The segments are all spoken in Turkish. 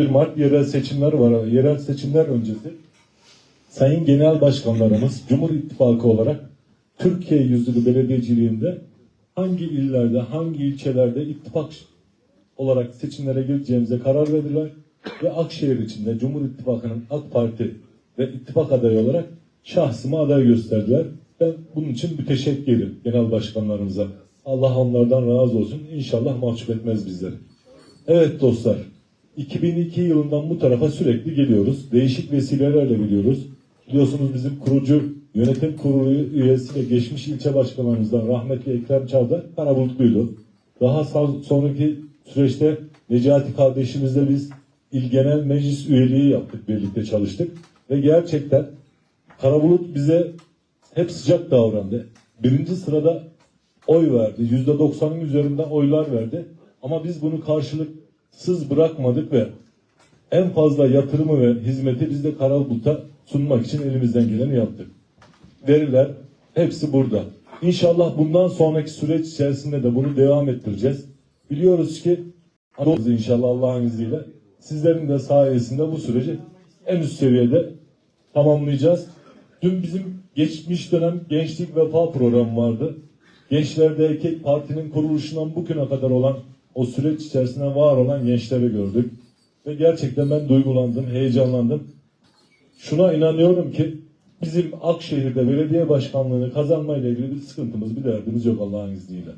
1 Mart yerel seçimler var. Yerel seçimler öncesi Sayın Genel Başkanlarımız Cumhur İttifakı olarak Türkiye yüzlü belediyeciliğinde hangi illerde, hangi ilçelerde ittifak olarak seçimlere gireceğimize karar verdiler ve Akşehir içinde Cumhur İttifakı'nın AK Parti ve ittifak adayı olarak şahsıma aday gösterdiler. Ben bunun için müteşekkirim genel başkanlarımıza. Allah onlardan razı olsun. İnşallah mahcup etmez bizleri. Evet dostlar, 2002 yılından bu tarafa sürekli geliyoruz. Değişik vesilelerle biliyoruz. Biliyorsunuz bizim kurucu yönetim kurulu üyesi geçmiş ilçe başkanlarımızdan rahmetli Ekrem Çağda Karabulutluydu. Daha sonraki süreçte Necati kardeşimizle biz İl Genel Meclis üyeliği yaptık, birlikte çalıştık. Ve gerçekten Karabulut bize hep sıcak davrandı. Birinci sırada oy verdi. Yüzde doksanın üzerinden oylar verdi. Ama biz bunu karşılıksız bırakmadık ve en fazla yatırımı ve hizmeti biz de Karabulut'a sunmak için elimizden geleni yaptık. Veriler hepsi burada. İnşallah bundan sonraki süreç içerisinde de bunu devam ettireceğiz. Biliyoruz ki inşallah Allah'ın izniyle sizlerin de sayesinde bu süreci en üst seviyede tamamlayacağız. Dün bizim geçmiş dönem gençlik vefa programı vardı. Gençlerde erkek partinin kuruluşundan bugüne kadar olan o süreç içerisinde var olan gençleri gördük. Ve gerçekten ben duygulandım, heyecanlandım. Şuna inanıyorum ki bizim Akşehir'de belediye başkanlığını kazanmayla ilgili bir sıkıntımız, bir derdimiz yok Allah'ın izniyle.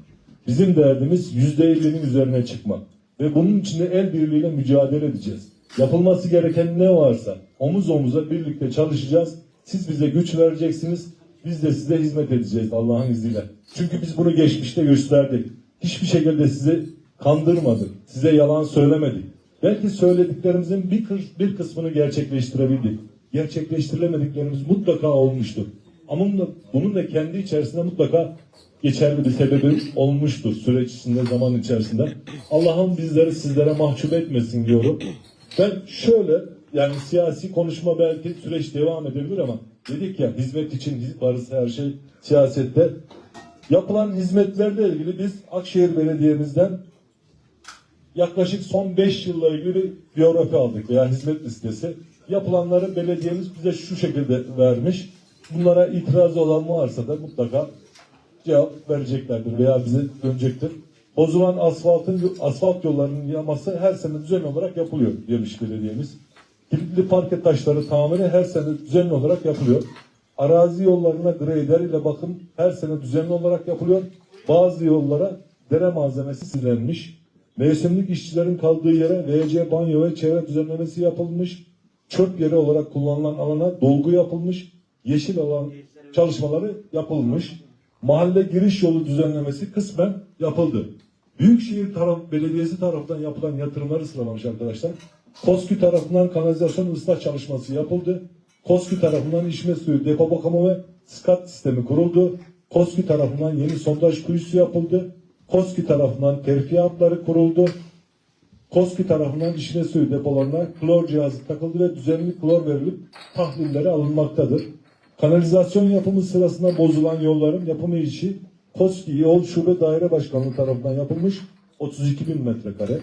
Bizim derdimiz yüzde elli'nin üzerine çıkmak. Ve bunun için de el birliğiyle mücadele edeceğiz. Yapılması gereken ne varsa omuz omuza birlikte çalışacağız. Siz bize güç vereceksiniz. Biz de size hizmet edeceğiz Allah'ın izniyle. Çünkü biz bunu geçmişte gösterdik. Hiçbir şekilde sizi kandırmadık. Size yalan söylemedik. Belki söylediklerimizin bir, bir kısmını gerçekleştirebildik. Gerçekleştirilemediklerimiz mutlaka olmuştur. Ama bunun da, kendi içerisinde mutlaka geçerli bir sebebi olmuştur süreç içinde, zaman içerisinde. Allah'ım bizleri sizlere mahcup etmesin diyorum. Ben şöyle yani siyasi konuşma belki süreç devam edebilir ama dedik ya hizmet için varız her şey siyasette. Yapılan hizmetlerle ilgili biz Akşehir Belediye'mizden yaklaşık son 5 yılla ilgili bir biyografi aldık veya hizmet listesi. Yapılanları belediyemiz bize şu şekilde vermiş. Bunlara itiraz olan varsa da mutlaka cevap vereceklerdir veya bize dönecektir. Bozulan asfaltın asfalt yollarının yaması her sene düzenli olarak yapılıyor demiş belediyemiz. Kilitli parke taşları tamiri her sene düzenli olarak yapılıyor. Arazi yollarına grader ile bakım her sene düzenli olarak yapılıyor. Bazı yollara dere malzemesi silenmiş. Mevsimlik işçilerin kaldığı yere VC banyo ve çevre düzenlemesi yapılmış. Çöp yeri olarak kullanılan alana dolgu yapılmış. Yeşil alan çalışmaları yapılmış. Mahalle giriş yolu düzenlemesi kısmen yapıldı. Büyükşehir taraf, Belediyesi tarafından yapılan yatırımları sıralamış arkadaşlar. KOSKÜ tarafından kanalizasyon ıslah çalışması yapıldı. KOSKÜ tarafından içme suyu depo bakımı ve skat sistemi kuruldu. KOSKÜ tarafından yeni sondaj kuyusu yapıldı. KOSKÜ tarafından terfi hatları kuruldu. KOSKİ tarafından içme suyu depolarına klor cihazı takıldı ve düzenli klor verilip tahlilleri alınmaktadır. Kanalizasyon yapımı sırasında bozulan yolların yapımı işi KOSKİ Yol Şube Daire Başkanlığı tarafından yapılmış 32 bin metrekare.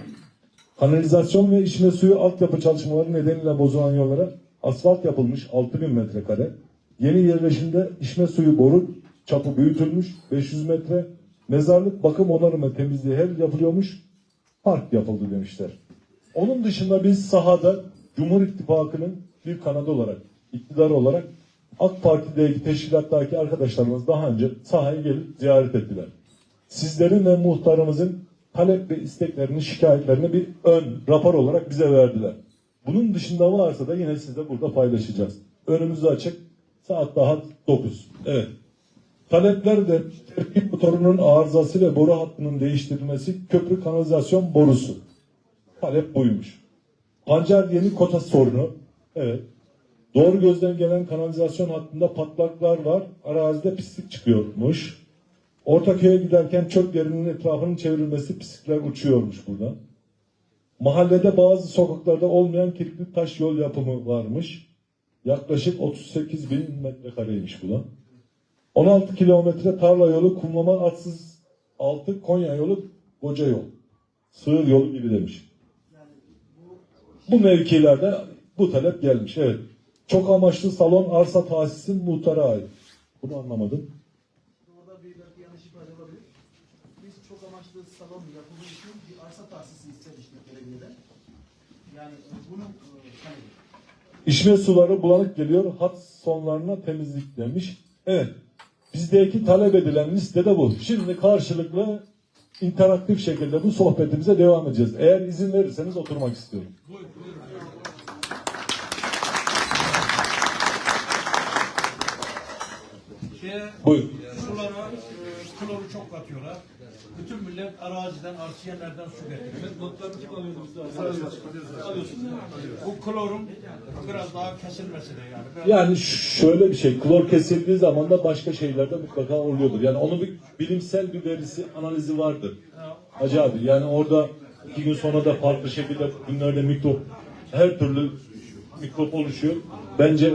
Kanalizasyon ve içme suyu altyapı çalışmaları nedeniyle bozulan yollara asfalt yapılmış 6 bin metrekare. Yeni yerleşimde içme suyu boru çapı büyütülmüş 500 metre. Mezarlık bakım onarımı ve temizliği her yapılıyormuş park yapıldı demişler. Onun dışında biz sahada Cumhur İttifakı'nın bir kanadı olarak, iktidar olarak AK Parti'deki teşkilattaki arkadaşlarımız daha önce sahaya gelip ziyaret ettiler. Sizlerin ve muhtarımızın talep ve isteklerini, şikayetlerini bir ön rapor olarak bize verdiler. Bunun dışında varsa da yine sizle burada paylaşacağız. Önümüz açık. Saat daha 9. Evet. Talepler de terkip motorunun arızası ve boru hattının değiştirilmesi, köprü kanalizasyon borusu. Talep buymuş. Pancar yeni kota sorunu. Evet. Doğru gözden gelen kanalizasyon hattında patlaklar var. Arazide pislik çıkıyormuş. Ortaköy'e giderken çöp yerinin etrafının çevrilmesi pislikler uçuyormuş burada. Mahallede bazı sokaklarda olmayan kirpli taş yol yapımı varmış. Yaklaşık 38 bin metrekareymiş bu da. 16 kilometre tarla yolu kumlama atsız altı Konya yolu Koca yol. Sığır yolu gibi demiş. Bu mevkilerde bu talep gelmiş. Evet. Çok amaçlı salon arsa tahsisin muhtara ait. Bunu anlamadım. Orada bir belki yanlış ifade olabilir. Biz çok amaçlı salon yapıldığı için bir arsa tahsisi istemiştik belediyeden. Yani e, bunun e, talebi. İçme suları bulanık geliyor. Hat sonlarına temizlik demiş. Evet. Bizdeki talep edilen listede bu. Şimdi karşılıklı interaktif şekilde bu sohbetimize devam edeceğiz. Eğer izin verirseniz oturmak istiyorum. Şeye, Buyur. sulara e, kloru çok katıyorlar. Bütün millet araziden, arsiyenlerden su getiriyor. Notlarını kim alıyordu? Alıyorsunuz. Bu klorun biraz daha kesilmesi de yani. Biraz Yani şöyle bir şey, klor kesildiği zaman da başka şeyler de mutlaka oluyordur. Yani onun bir bilimsel bir verisi, analizi vardır. Hacı abi, yani orada iki gün sonra da farklı şekilde günlerde mikrop, her türlü mikrop oluşuyor. Bence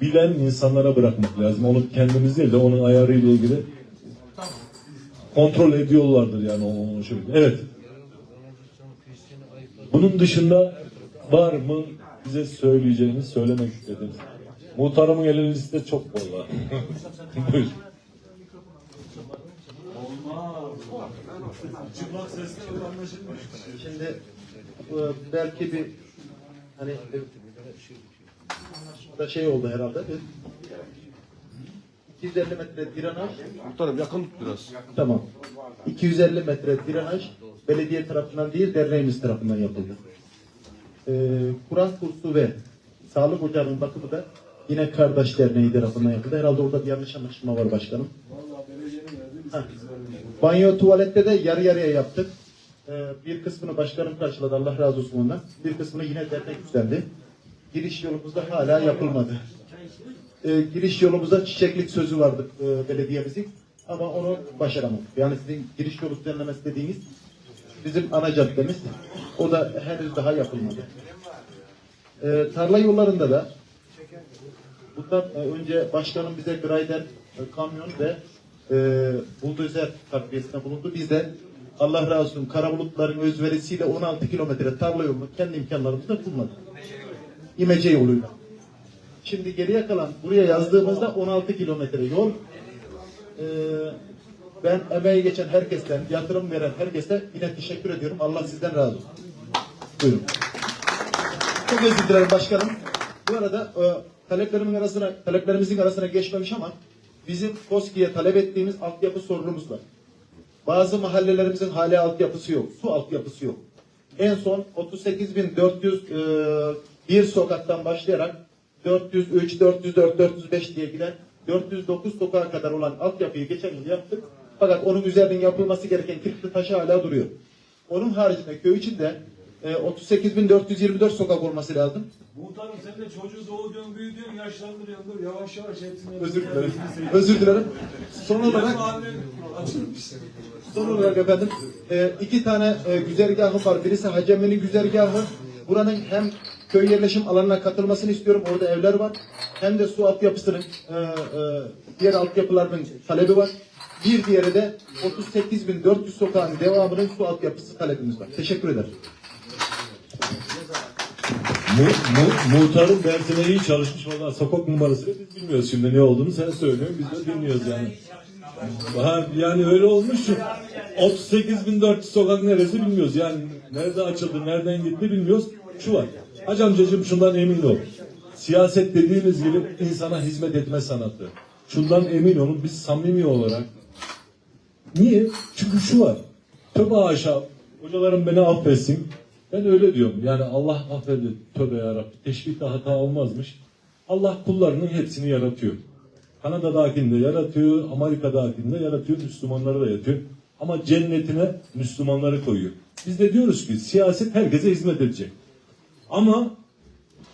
bilen insanlara bırakmak lazım. Onu kendimiz değil de onun ayarıyla ilgili kontrol ediyorlardır yani onun şekilde. Evet. Bunun dışında var mı bize söyleyeceğiniz, söylemek istediğiniz? Muhtarımın elinin liste çok bol. Buyur. Şimdi e, belki bir hani da şey oldu herhalde. Bir 250 metre direnaj. Muhtarım yakın tut biraz. Tamam. 250 metre direnaj belediye tarafından değil derneğimiz tarafından yapıldı. Ee, Kur'an kursu ve sağlık ocağının bakımı da yine Kardeş Derneği tarafından yapıldı. Herhalde orada bir yanlış anlaşılma var başkanım. Heh. Banyo tuvalette de yarı yarıya yaptık. Ee, bir kısmını başkanım karşıladı Allah razı olsun ondan. Bir kısmını yine dernek üstlendi. Giriş yolumuzda hala yapılmadı. Ee, giriş yolumuzda çiçeklik sözü vardı e, belediyemizin. Ama onu başaramadık. Yani sizin giriş yolu düzenlemesi dediğiniz bizim ana caddemiz. O da henüz daha yapılmadı. Ee, tarla yollarında da bundan e, önce başkanım bize grader, e, kamyon ve e, buldozer takviyesinde bulundu. Biz de Allah razı olsun kara bulutların özverisiyle 16 kilometre tarla yolunu kendi imkanlarımızla kullandık. İmece yoluyla. Şimdi geriye kalan buraya yazdığımızda 16 kilometre yol. Ee, ben emeği geçen herkesten, yatırım veren herkese yine teşekkür ediyorum. Allah sizden razı olsun. Buyurun. Çok özür dilerim başkanım. Bu arada e, taleplerimin arasına, taleplerimizin arasına geçmemiş ama bizim KOSKİ'ye talep ettiğimiz altyapı sorunumuz var. Bazı mahallelerimizin hala altyapısı yok. Su altyapısı yok. En son 38.400 e, sokaktan başlayarak 403, 404, 405 diye giden 409 sokağa kadar olan altyapıyı geçen yıl yaptık. Fakat onun üzerinin yapılması gereken kilitli taşı hala duruyor. Onun haricinde köy içinde e, 38.424 sokak olması lazım. Muhtarım sen de çocuğu doğuyorsun, büyütüyorsun, yaşlandırıyorsun. Yavaş yavaş hepsini. Özür dilerim. Özür dilerim. Son olarak Son olarak efendim e, iki tane e, güzergahı var. Birisi Hacemi'nin güzergahı. Buranın hem köy yerleşim alanına katılmasını istiyorum. Orada evler var. Hem de su altyapısının e, e, diğer altyapılarının talebi var. Bir diğeri de 38.400 sokağın devamının su altyapısı talebimiz var. Teşekkür ederim. Mu, mu, muhtarın dersine iyi çalışmış. Valla sokak numarasını biz bilmiyoruz şimdi ne olduğunu sen söylüyorsun. Biz de bilmiyoruz yani. Ha, yani öyle olmuş ki 38.400 sokak neresi bilmiyoruz. Yani nerede açıldı, nereden gitti bilmiyoruz. Şu var. Hacı amcacığım şundan emin ol. Siyaset dediğimiz gibi insana hizmet etme sanatı. Şundan emin olun biz samimi olarak Niye? Çünkü şu var. Tövbe haşa. Hocalarım beni affetsin. Ben öyle diyorum. Yani Allah affeder. Tövbe yarabbim. Teşbihte hata olmazmış. Allah kullarının hepsini yaratıyor. Kanada'dakini de yaratıyor. Amerika'dakini de yaratıyor. Müslümanları da yaratıyor. Ama cennetine Müslümanları koyuyor. Biz de diyoruz ki siyaset herkese hizmet edecek. Ama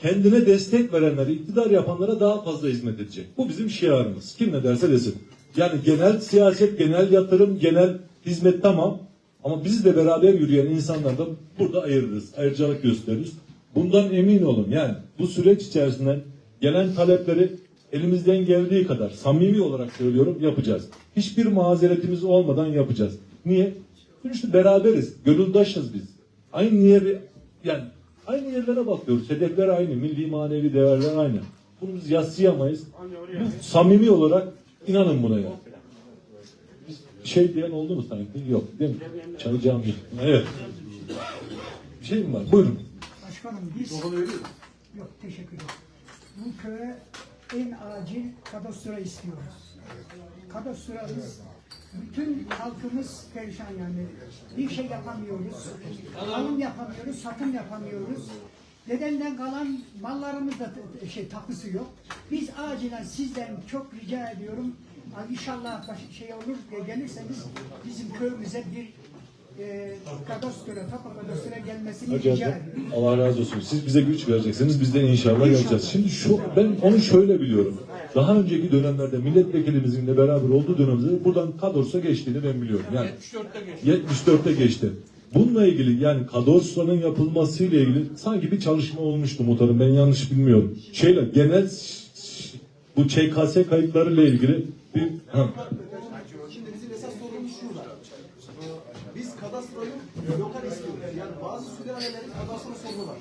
kendine destek verenlere, iktidar yapanlara daha fazla hizmet edecek. Bu bizim şiarımız. Kim ne derse desin. Yani genel siyaset, genel yatırım, genel hizmet tamam. Ama bizle beraber yürüyen insanlardan burada ayırırız. Ayrıcalık gösteririz. Bundan emin olun. Yani bu süreç içerisinde gelen talepleri elimizden geldiği kadar samimi olarak söylüyorum yapacağız. Hiçbir mazeretimiz olmadan yapacağız. Niye? Çünkü işte beraberiz. Gönüldaşız biz. Aynı niye yani Aynı yerlere bakıyoruz. Hedefler aynı. Milli manevi değerler aynı. Bunu biz yatsıyamayız. Bu samimi olarak inanın buna ya. Bir şey diyen oldu mu sanki? Yok değil mi? Çay cami. Evet. Bir şey mi var? Buyurun. Başkanım biz... Yok teşekkür ederim. Bu köye en acil kadastro istiyoruz. Kadastramız bütün halkımız perişan yani. Bir şey yapamıyoruz. Alım yapamıyoruz, satım yapamıyoruz. Dedenden kalan mallarımız da t- şey tapusu yok. Biz acilen sizden çok rica ediyorum. İnşallah şey olur gelirseniz bizim köyümüze bir e, kadastro, tapu kadastro gelmesini rica ediyorum. Allah razı olsun. Siz bize güç vereceksiniz. Biz de inşallah geleceğiz. Şimdi şu ben onu şöyle biliyorum. Daha önceki dönemlerde milletvekilimizin beraber olduğu dönemde buradan Kadors'a geçtiğini ben biliyorum. Yani 74'te geçti. 74'te geçti. Bununla ilgili yani Kadors'ların yapılmasıyla ilgili sanki bir çalışma olmuştu muhtarım. Ben yanlış bilmiyorum. Şeyle genel bu ÇKS kayıtlarıyla ilgili bir ha. Şimdi bizim esas sorunumuz şurada. Ee, Biz kadastroyu lokal istiyoruz. Yani bazı sülalelerin kadastro sorunu var.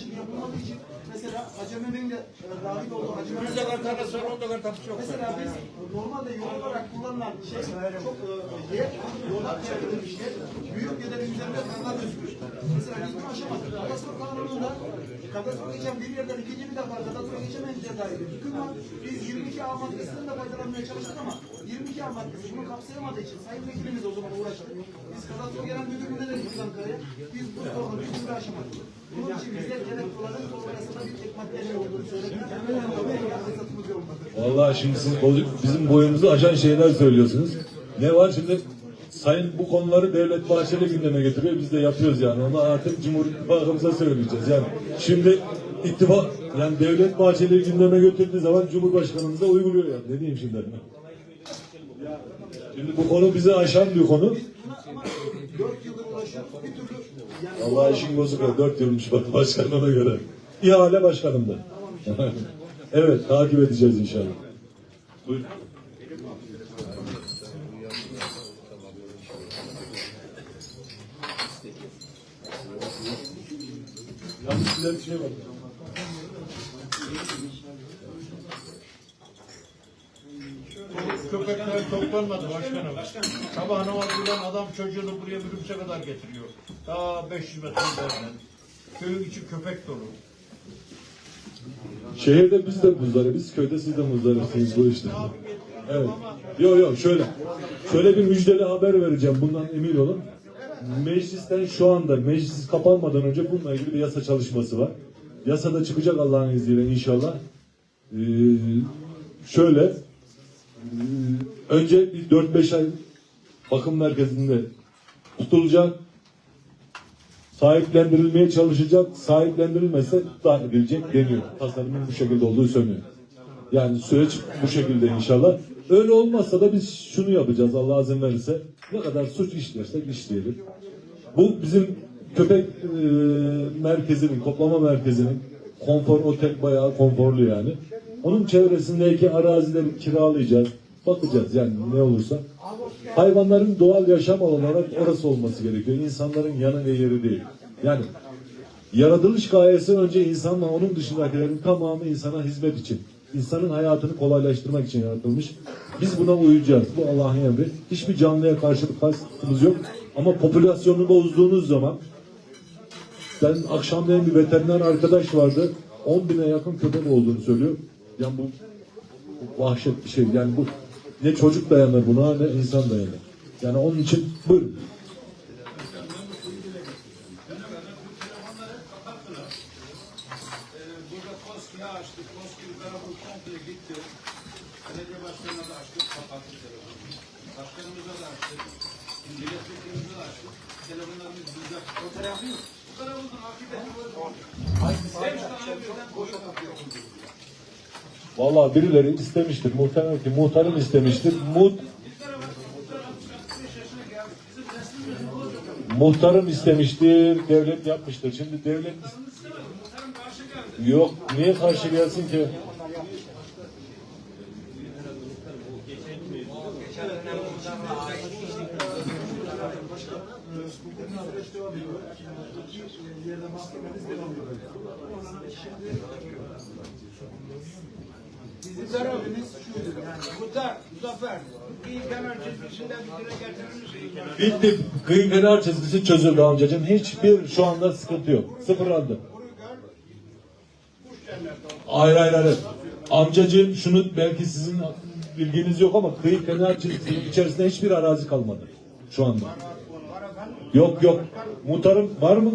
Paylaşımı yapılmadığı için mesela Aceme'nin de e, dahil olduğu Aceme'nin Yüzde kadar tanesi var, onda kadar tapusu yok. Mesela biz normalde yol olarak kullanılan şey çok e, yer, yola çevrilmiş yer, büyük yerlerin üzerinde kanlar gözükmüş. Mesela biz bunu aşamadık. Kadastro kanununda kadastro geçen bir yerden ikinci bir defa kadastro geçemeyince dair hüküm var. Biz 22 A maddesinden de faydalanmaya çalıştık ama 22 A maddesi bunu kapsayamadığı için Sayın Vekilimiz o zaman uğraştı. Biz kadastro gelen müdürlüğüne de gittik Ankara'ya. Biz bu sorunu bir türlü aşamadık. Bunun için bize gerek sorun yasada bir tek maddeler olduğunu yoktu. Vallahi şimdi siz bozu- bizim boyumuzu aşan şeyler söylüyorsunuz. Ne var şimdi? Sayın bu konuları Devlet Bahçeli gündeme getiriyor. Biz de yapıyoruz yani. Onu artık Cumhur İttifakımıza söyleyeceğiz. Yani şimdi ittifak yani Devlet Bahçeli gündeme götürdüğü zaman Cumhurbaşkanımız da uyguluyor yani. Ne diyeyim şimdi? Şimdi bu konu bizi aşan bir konu. Dört yıldır uğraşıyoruz. Bir türlü Allah işin bozuk. Dört yılmış bak başkanına göre. İhale başkanımda. evet takip edeceğiz inşallah. Buyurun. Şey. Köpekler toplanmadı başkanım. Sabah namaz kılan adam çocuğunu buraya minibüse kadar getiriyor. Daha 500 metre ileriden. Köyün içi köpek dolu. Şehirde biz de muzdaribiz, köyde siz de muzdaripsiniz bu işte. Evet. Yok yok şöyle. Şöyle bir müjdeli haber vereceğim. Bundan emin olun. Meclisten şu anda meclis kapanmadan önce bununla ilgili bir yasa çalışması var. Yasada çıkacak Allah'ın izniyle inşallah. Ee, şöyle ee, önce bir 4-5 ay bakım merkezinde tutulacak sahiplendirilmeye çalışacak, sahiplendirilmezse dahil edilecek deniyor. Tasarımın bu şekilde olduğu söyleniyor. Yani süreç bu şekilde inşallah. Öyle olmazsa da biz şunu yapacağız Allah izin verirse. Ne kadar suç işlersek işleyelim. Bu bizim köpek e, merkezinin, toplama merkezinin konfor otel bayağı konforlu yani. Onun çevresindeki arazileri kiralayacağız. Bakacağız yani ne olursa. Hayvanların doğal yaşam alanı olarak orası olması gerekiyor. İnsanların yanı ve yeri değil. Yani yaratılış gayesi önce insanla onun dışındakilerin tamamı insana hizmet için. İnsanın hayatını kolaylaştırmak için yaratılmış. Biz buna uyacağız. Bu Allah'ın emri. Hiçbir canlıya karşılık kastımız yok. Ama popülasyonu bozduğunuz zaman ben akşamleyin bir veteriner arkadaş vardı. 10 bine yakın köpek olduğunu söylüyor. Yani bu vahşet bir şey. Yani bu ne çocuk dayanır buna ne insan dayanır. Yani onun için buyurun. Açtık. Koski tarafı komple gitti. Belediye başkanına da açtık. Kapattık telefonu. Başkanımıza da açtık. Milletvekilimize de açtık. Telefonlarımız bizde. O tarafı yok. Bu tarafımızın akıbeti böyle. Beş tane birden boşa kapıyor. Vallahi birileri istemiştir. Muhtemelen ki muhtarım istemiştir. Muht Muhtarım istemiştir, devlet yapmıştır. Şimdi devlet Yok, niye karşı gelsin ki? Bizim sebebimiz şuydu yani. Muhtar, Zafer, iyi kenar çizgisinde bir dile getirir misin? Bitti. Kıyı kenar çizgisi çözüldü amcacığım. Hiçbir şu anda sıkıntı yok. Sıfırlandı. Hayır hayır hayır. Amcacığım şunu belki sizin bilginiz yok ama kıyı kenar çizgisinin içerisinde hiçbir arazi kalmadı. Şu anda. Yok yok. Muhtarım var mı?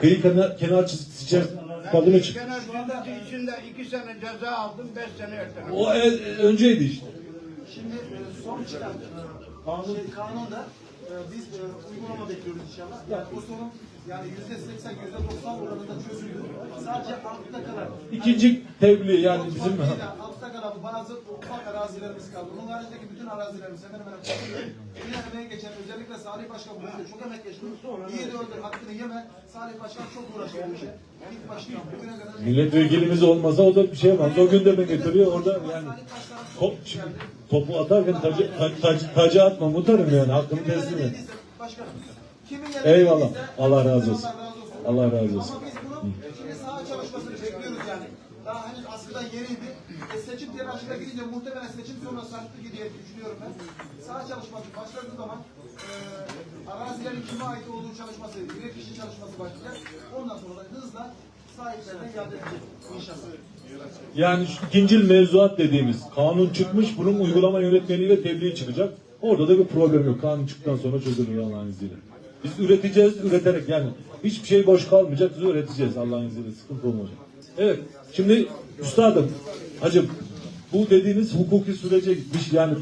Kıyı kenar, kenar çizgisi içerisinde mı? Kenar çizgisi içinde iki sene ceza aldım, beş sene erteledim. O e- önceydi işte. Şimdi e, son çıkan e, şey, kanunda e, biz e, uygulama bekliyoruz inşallah. Yani o sorun yani yüzde seksen, yüzde doksan oranında çözüldü. Sadece altta kalan. İkinci tebliğ yani bizim Bizim altta kalan bazı ufak arazilerimiz kaldı. Onun haricindeki bütün arazilerimiz hemen hemen çözüldü. Bir emeğe geçen özellikle Salih Başkan bu işe çok emek geçti. İyi de öldür hakkını yeme. Salih Başkan çok uğraştı bu işe. İlk baştan bugüne kadar milletvekilimiz olmasa o da bir şey yapmaz. O gündeme getiriyor orada yani top, şimdi topu atarken tacı, ta- tacı, tacı atma muhtarım yani hakkını teslim et. Başkanım. Eyvallah. Allah razı olsun. Allah razı olsun. Ama biz bunu şimdi saha çalışmasını bekliyoruz yani. Daha henüz askıdan yeniydi. E, seçim telaşıyla gidince muhtemelen seçim sonrası arttı diye düşünüyorum ben. Saha çalışması başladığı zaman e, arazilerin kime ait olduğu çalışması, birer kişi çalışması başlayacak. Ondan sonra da hızla sahiplerine iade edecek inşallah. Yani şu ikincil mevzuat dediğimiz kanun çıkmış bunun uygulama yönetmeliğiyle tebliğ çıkacak. Orada da bir problem yok. Kanun çıktıktan sonra çözülür Allah'ın izniyle. Biz üreteceğiz, üreterek yani hiçbir şey boş kalmayacak. Biz üreteceğiz Allah'ın izniyle. Sıkıntı olmayacak. Evet. Şimdi üstadım, hacım bu dediğiniz hukuki sürece gitmiş. Yani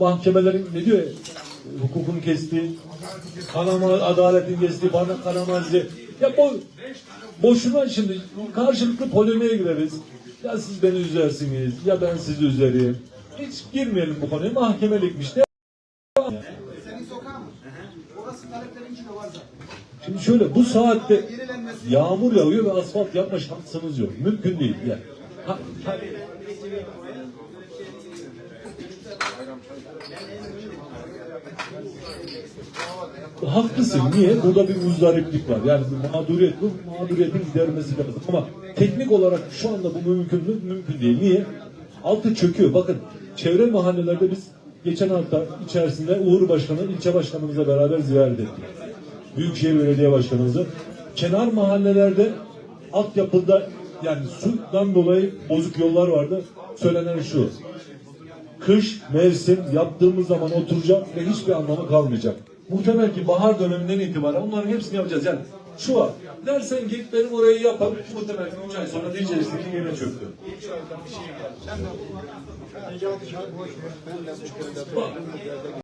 mahkemelerin ne diyor ya, hukukun kestiği, kanama, adaletin kestiği, bana kanamaz diye. Ya bu boşuna şimdi karşılıklı polemiğe gireriz. Ya siz beni üzersiniz, ya ben sizi üzerim. Hiç girmeyelim bu konuya. Mahkemelikmiş de. Senin sokağın mı? Orası taleplerin içinde var zaten. Şimdi şöyle bu saatte yağmur yağıyor ve asfalt yapma şansınız yok. Mümkün değil. Yani. Ha, ha- Haklısın. Niye? Burada bir muzdariplik var. Yani bir mağduriyet bu. Mağduriyetin gidermesi lazım. Ama teknik olarak şu anda bu mümkün mü? Mümkün değil. Niye? Altı çöküyor. Bakın çevre mahallelerde biz geçen hafta içerisinde Uğur Başkanı, ilçe başkanımızla beraber ziyaret ettik. Büyükşehir Belediye Başkanımızı. Kenar mahallelerde altyapıda yani sudan dolayı bozuk yollar vardı. Söylenen şu. Kış, mevsim yaptığımız zaman oturacak ve hiçbir anlamı kalmayacak. Muhtemel ki bahar döneminden itibaren onların hepsini yapacağız. Yani şu var. Dersen ki benim orayı yapalım. Muhtemel ki 3 ay sonra diyeceğiz ki yine çöktü. Bak,